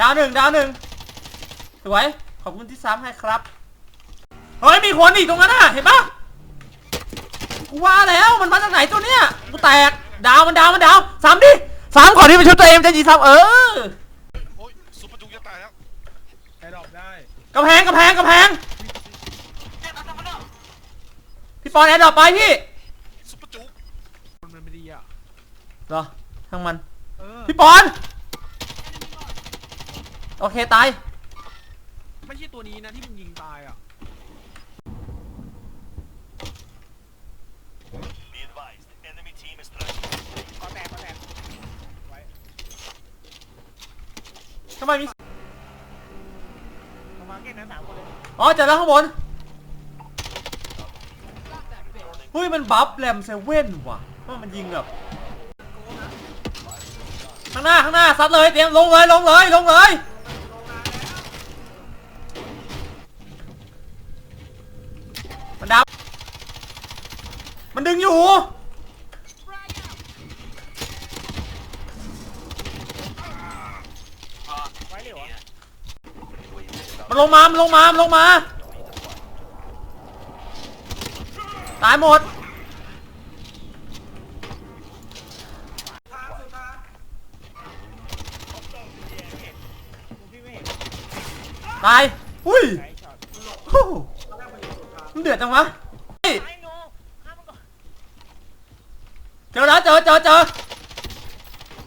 ดาวหนึ่งดาวหนึ่งสวย ขอบคุณที่ซ้ำให้ครับ เฮ้ย มีคนอีกตรงนั้นน่ะ เห็นปะกูว่าแล้วมันมาจากไหนตัวเนี้ยกูแตก ดาวมันดาวมันดาวซ้ำดิซ้ำก่อนที่มันชุดตัวเองมันจะยิงซ้ำเออโอ้ยซุปเปอร์จุกจะตายแล้วไอ้ดอกได้กำแพงกำแพงกำแพงพี่ปอนแอดดรอปไปพี่ซุปเปอร์จุกคนมันไม่ดีอะเหรอทั้งมันเออพี่ปอน โอเคตาย ไม่ใช่ตัวนี้นะที่มึงยิงตายอะ Be advised, enemy team is tracking. ขอแตกขอแตกไว้ทำไมมีประมาณแค่นั้นสามคนเลยอ๋อเจอแล้วข้างบนเฮ้ยมันบัฟแรมเซเว่นว่ะว่ามันยิงแบบข้างหน้าข้างหน้าซัดเลยเตรียมลงเลยลงเลยลงเลย มันดึงอยู่ ไว้เร็วอะมันลงมา มันลงมา มันลงมา ตายหมด พี่ไม่เห็นตาย อุ้ยไอ้ช็อตฮู้มันเดือดจังวะเฮ้ย ไอ้โง่ฆ่ามันก่อน เจอแล้วเจอเจอเจอ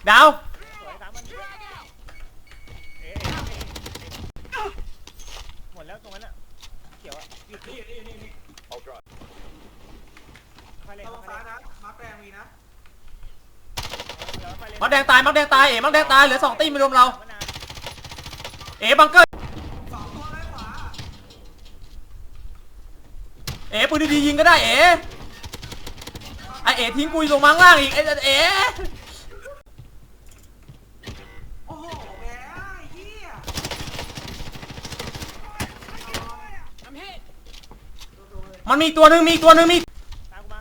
ดาวสวยสามมันเอ๊ะเอ๊ะหมดแล้วตรงนั้นอะเขียวอะนี่นี่นี่นี่ไปเลยระวังไปซ้ายเลยนะมาร์คแดงมีนะเดี๋ยวไปเลยมักแดงตายมักแดงตายเอ๋มักแดงตายเหลือสองตีม่รวมเรา มะนาวเอ๋บังเกอร์สองตัวด้ขวาเอ๋ปืนดีๆยิงก็ได้เอ๋ เอ๋ทิ้งกูอยู่ลงมาข้างล่างอีกไอเอ๋โอ้โหแหมไอ้เหี้ยมันมีอีกตัวหนึ่งมีอีกตัวหนึ่งมี ตามกูมา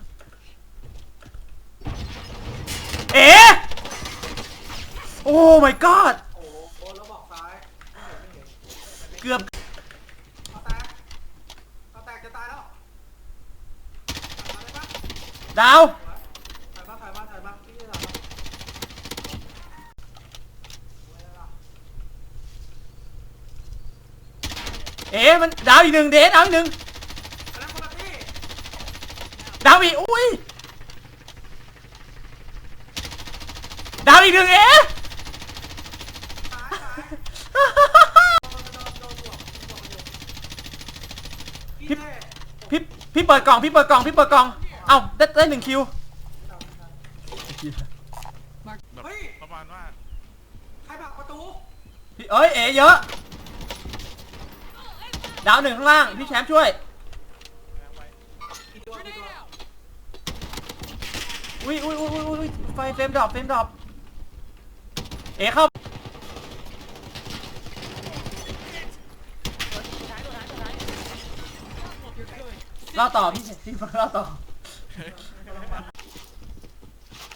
เอ๋โอ้ my god โอ้โหแล้วบอกซ้ายไม่เห็นไม่เห็นเกือบ เอาแตกเอาแตกจะตายแล้วตายได้ปะดาว ถ่ายมาถ่ายมาถ่ายมาพี่ถ่ายมาไว้แล้วล่ะ เอ๋มันดาวอีกหนึ่งเดดาวอีกหนึ่งอันนั้นคนละที่ดาวอีกอุ้ยดาวอีกหนึ่งเอ๋ซ้ายซ้ายโดนโดนโดนบวกบวกอยู่พี่เท่พี่พี่เปิดกล่องพี่เปิดกล่องพี่เปิดกล่องเอ้าได้ได้หนึ่งคิวแบบเฮ้ยประมาณว่าใครผลักประตูพี่เอ้ยเอ๋เยอะ ดาวหนึ่งข้างล่าง พี่แชมป์ช่วย อุ้ยอุ้ยอุ้ยอุ้ยอุ้ยไฟเฟรมดรอปเฟรมดรอปเอเข้า เล่าต่อพี่พี่เล่าต่อ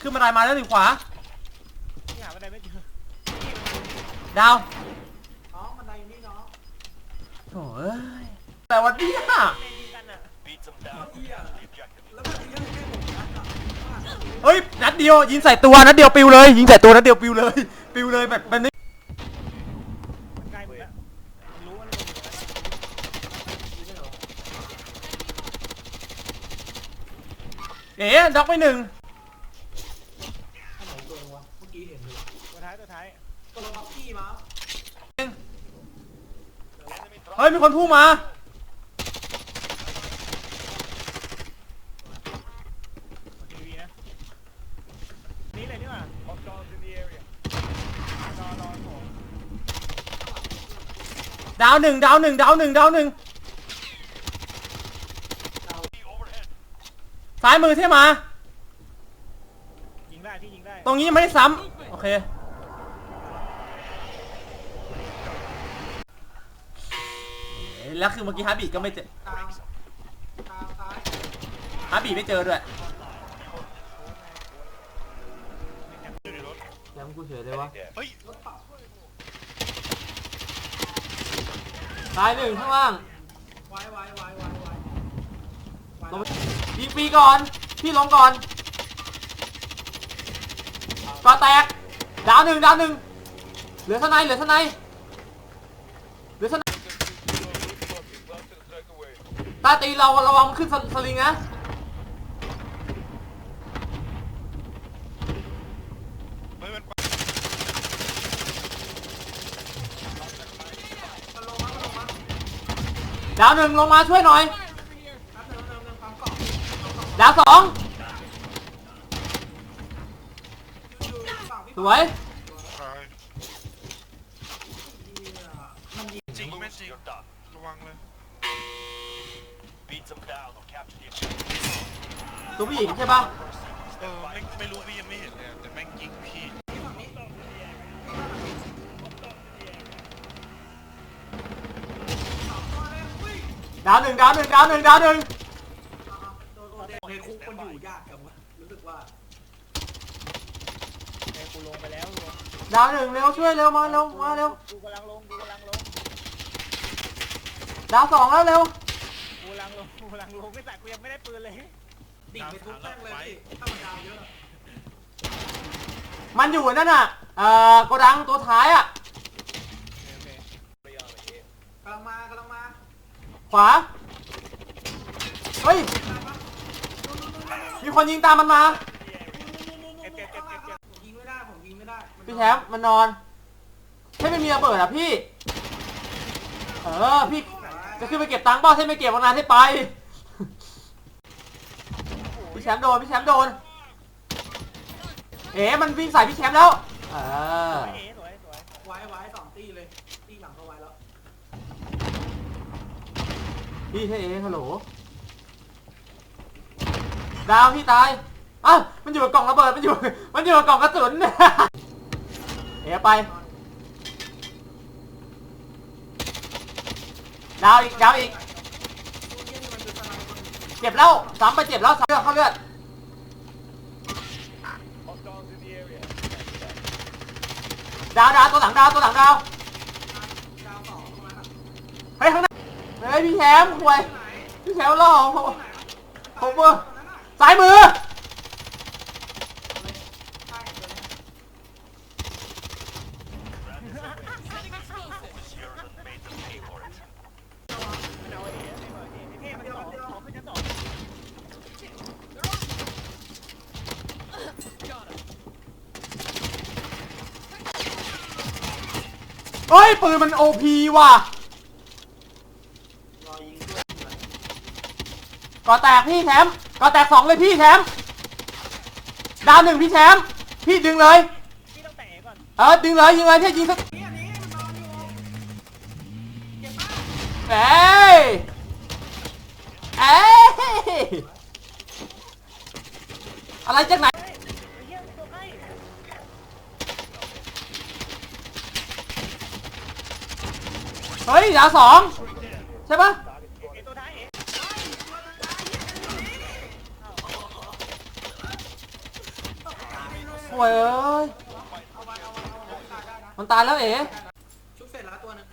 ขึ้นมาได้มาแล้วหนึ่งขวา หาบันไดไม่เจอดาว น้องบันไดอยู่นี่น้อง โถ่เอ้ยแต่วันนี้อะแม่งยิงกันอะ Beat them down. The objective. แล้วแบบนี้ยังให้ผมยัดอะเฮ้ยนัดเดียวยิงใส่ตัวนัดเดียวปิวเลย ยิงใส่ตัวนัดเดียวปิวเลย ปิวเลยแบบแบบนี้มันนี่เอ๋ด็อกไปหนึ่งตัวเมื่อกี้เห็นอยู่ตัวท้ายตัวท้าย ตัวบักกี้มา เฮ้ยมีคนพุ่งมาทีวีนะนี่เลยนี่หว่า Hostiles in the area. รอรอโถดาวหนึ่งดาวหนึ่งดาวหนึ่งดาวหนึ่ง Overhead. ซ้ายมือเท่มายิงได้พี่ยิงได้ ตรงนี้ยังไม่ได้ซ้ำโอเค เอ๊ะ แล้วคือเมื่อกี้ฮาร์บีก็ไม่เจอกลางกลางซ้ายฮาร์บีไม่เจอด้วยอยู่ในรถแล้วกูเฉยเลยวะเฮ้ยรถปรับตายหนึ่งข้างล่างไว้ไว้ไว้ไว้ไว้ไว้ลงยิงฟรีก่อน พี่ลงก่อนก่อนแตก ดาวหนึ่งดาวหนึ่งเหลือทนายเหลือทนายเหลือทนาย ตาตีเราระวังมันขึ้นสสลิงนะเฮ้ยมันมันลงมามันลงมาดาวหนึ่งลงมาช่วยหน่อย ดาวสองสวย ตายจริงแม่จริงระวังเลย ตัวผู้หญิงใช่ปะเออไม่ไม่รู้พี่ยังไม่เห็นเลยอะแต่แม่งยิงพี่ฝั่งนี้สองตัวเลยอุ้ยดาวหนึ่งดาวหนึ่งดาวหนึ่งดาวหนึ่งอ่าโดนโดนในคุกมันอยู่ยากจังวะรู้สึกว่าไอ้กูลงไปแล้วลงดาวหนึ่งเร็วช่วยเร็วมาเร็วมาเร็วกูกำลังลงกูกำลังลงดาวสองแล้วเร็วกูกำ ลังลงกูกำลังลงไม่แต่กูยังไม่ได้ปืนเลยดิ่งไปทุกแป้งเลยพี่ถ้ามันดาวเยอะมันอยู่นั่นน่ะเอ่อโกดังตัวท้ายอะกำลังมากำลังมาขวา เฮ้ย มีคนยิงตามมันมาเก็บเก็บเก็บเก็บเก็บผมยิงไม่ได้ผมยิงไม่ได้นพี่แชมป์มันนอนใช่ไม่มีระเบิดอะพี่ เออ พี่ จะขึ้นไปเก็บตังค์เปล่าใช่ไม่เก็บวันนั้นให้ไป พี่แชมป์โดน พี่แชมป์โดน เอ๋มันวิ่งใส่พี่แชมป์แล้วเออเอ๋สวยสวยไว้ไว้สองตีเลย ตีหลังก็ไว้แล้ว พี่ใช่เอ๋ฮัลโหล ดาวพี่ตายอ้าวมันอยู่กับกล่องระเบิด มันอยู่ มันอยู่กับกล่องกระสุน เอ๋ไป ดาวอีกดาวอีก เจ็บแล้วซ้ำไปเจ็บแล้วซ้ำเลือดเข้าเลือด Hostiles in the area. ดาวดาวตัวหลังดาวตัวหลังดาวเฮ้ยข้างหน้าเฮ้ยพี่แชมป์ห่วยพี่แชมป์ล่อไหนผมเบอร์ตรงนั้นอะซ้ายมือ ใช่ตัวนี้ Yours and made them pay for it. มันเอาไอ้เอ๋ไม่เหมือนเอ๋เท่มันสองสองขึ้นชั้นสอง เฮ้ยปืนมันโอพีว่ะก่อแตกพี่แชมป์ก่อแตกสองเลยพี่แชมป์ดาวหนึ่งพี่แชมป์พี่ดึงเลย พี่ต้องแต่ก่อนเออดึงเลยยิงเลยที่ยิงสักนี่อันนี้มันนอนอยู่เก็บมากเอ้ยเอ้ยอะไรจากไหน เฮ้ยไอ้เหี้ยมีตัวใกล้ เฮ้ยดาวสองใช่ปะโอ้ยเอ้ยเอาไว้ยมันตายแล้วเอ๋ชุบเสร็จแล้วตัวนึง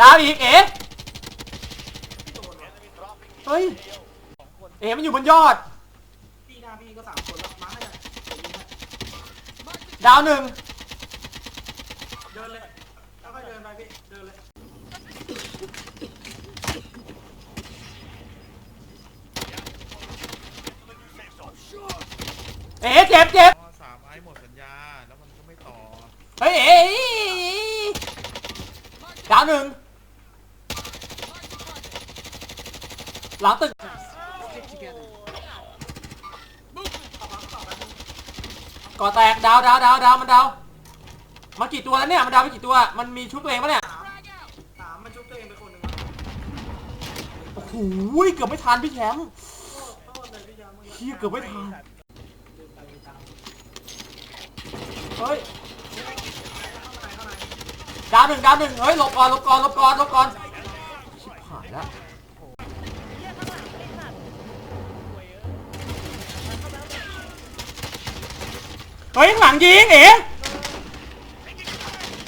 ดาวอีกเอ๋เฮ้ยเอ๋มันอยู่บนยอด ดาวหนึ่ง เดินเลยแล้วก็เดินไปพี่เดินเลย เอ๋เจ็บเจ็บพอสามไอ้หมดสัญญา แล้วมันก็ไม่ต่อเฮ้ยเอ๋ดาวหนึ่งหลังตึกก่อแตกดาวดาวดาวดาวมันดาวมันกี่ตัวแล้วเนี่ยมันดาวไปกี่ตัว มันมีชุบตัวเองปะเนี่ยสามมันชุบตัวเองไปคนหนึ่งโอ้โหเกือบไม่ทันพี่แชมป์โทษโทษเลยพี่ยามเมื่อกี้เฮียเกือบไม่ทัน เดินไปเดินตาม เฮ้ยดาวหนึ่งดาวหนึ่งเฮ้ยหลบก่อนหลบก่อนหลบก่อนหลบก่อนชิบหายละเหี้ยข้านแล้วเฮ้ยข้างหลังยิงเอ๋